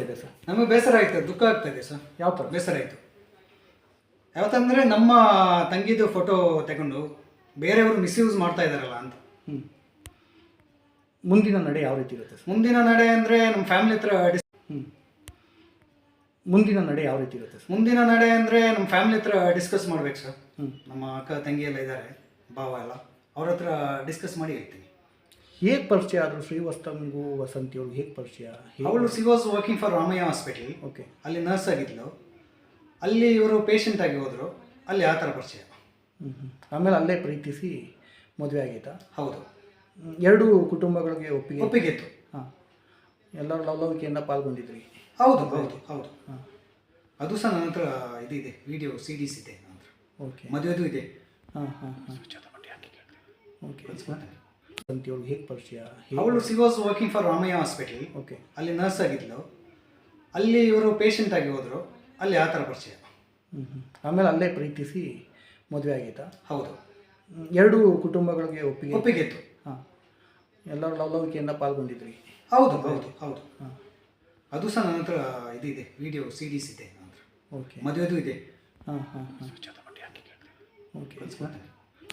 ಇದೆ ಸರ್. ನಮಗೆ ಬೇಸರ ಆಯ್ತು ದುಃಖ ಆಗ್ತಾ ಇದೆ ಸರ್. ಯಾವ ಥರ? ಬೇಸರ ಆಯಿತು. ಯಾವತ್ತಂದರೆ ನಮ್ಮ ತಂಗಿದು ಫೋಟೋ ತಗೊಂಡು ಬೇರೆಯವರು ಮಿಸ್ಯೂಸ್ ಮಾಡ್ತಾ ಇದ್ದಾರಲ್ಲ ಅಂತ. ಹ್ಞೂ ಮುಂದಿನ ನಡೆ ಯಾವ ರೀತಿ ಇರುತ್ತೆ ಸರ್? ಮುಂದಿನ ನಡೆ ಅಂದರೆ ನಮ್ಮ ಫ್ಯಾಮಿಲಿ ಹತ್ರ ಡಿಸ್ ಹ್ಞೂ ಮುಂದಿನ ನಡೆ ಯಾವ ರೀತಿ ಇರುತ್ತೆ ಸರ್? ಮುಂದಿನ ನಡೆ ಅಂದರೆ ನಮ್ಮ ಫ್ಯಾಮಿಲಿ ಹತ್ರ ಡಿಸ್ಕಸ್ ಮಾಡ್ಬೇಕು ಸರ್. ಹ್ಞೂ ನಮ್ಮ ಅಕ್ಕ ತಂಗಿ ಎಲ್ಲ ಇದ್ದಾರೆ ಭಾವ ಎಲ್ಲ ಅವ್ರ ಹತ್ರ ಡಿಸ್ಕಸ್ ಮಾಡಿ ಹೇಳ್ತೀನಿ. ಹೇಗೆ ಪರಿಚಯ ಆದರು ವಸಂತಿ ಒಳಗೆ ಹೇಗೆ ಪರಿಚಯ? ಅವಳು she was working for Ramaiah hospital okay ಅಲ್ಲಿ ನರ್ಸ್ ಆಗಿದ್ಲು. ಅಲ್ಲಿ ಇವರು ಪೇಷಂಟ್ ಆಗಿ ಹೋದರು. ಅಲ್ಲಿ ಆ ಥರ ಪರಿಚಯ. ಹ್ಞೂ ಹ್ಞೂ ಆಮೇಲೆ ಅಲ್ಲೇ ಪ್ರೀತಿಸಿ ಮದುವೆ ಆಗೈತಾ? ಹೌದು. ಎರಡು ಕುಟುಂಬಗಳಿಗೆ ಒಪ್ಪಿಗೆ ಒಪ್ಪಿಗೆ ಇತ್ತು. ಹಾಂ. ಎಲ್ಲರೂ ಲವಲವಿಕೆಯಿಂದ ಪಾಲ್ಗೊಂಡಿದ್ರಿ? ಹೌದು ಹೌದು ಹೌದು. ಹಾಂ. ಅದು ಸಹ ನನ್ನ ಹತ್ರ ಇದಿದೆ ವಿಡಿಯೋ ಸಿ ಡಿಸ್ ಇದೆ ನನ್ನ ಹತ್ರ. ಓಕೆ ಮದುವೆದು ಇದೆ. ಹಾಂ ಹಾಂ ಹಾಂ. ಓಕೆ ವಸಂತಿಯವ್ರಿಗೆ ಹೇಗೆ ಪರಿಚಯ? ಅವಳು she was working for Ramaiah hospital okay ಅಲ್ಲಿ ನರ್ಸ್ ಆಗಿದ್ಲು. ಅಲ್ಲಿ ಇವರು ಪೇಷಂಟ್ ಆಗಿ ಹೋದರು. ಅಲ್ಲಿ ಆ ಥರ ಪರಿಚಯ. ಹ್ಞೂ ಹ್ಞೂ ಆಮೇಲೆ ಅಲ್ಲೇ ಪ್ರೀತಿಸಿ ಮದುವೆ ಆಗಿತ್ತಾ ಹೌದು. ಎರಡು ಕುಟುಂಬಗಳಿಗೆ ಒಪ್ಪಿಗೆ ಒಪ್ಪಿಗೆ ಇತ್ತು. ಹಾಂ. ಎಲ್ಲರೂ ಲವಲವಿಕೆಯಿಂದ ಪಾಲ್ಗೊಂಡಿದ್ರಿ. ಹೌದು ಹೌದು. ಹೌದು ಹಾಂ. ಅದು ಸಹ ನನ್ನ ಹತ್ರ ಇದಿದೆ ವಿಡಿಯೋ ಸಿ ಡಿಸ್ ಇದೆ ನನ್ನ ಹತ್ರ. ಓಕೆ ಮದುವೆದು ಇದೆ. ಹಾಂ ಹಾಂ ಹಾಂ. ಓಕೆ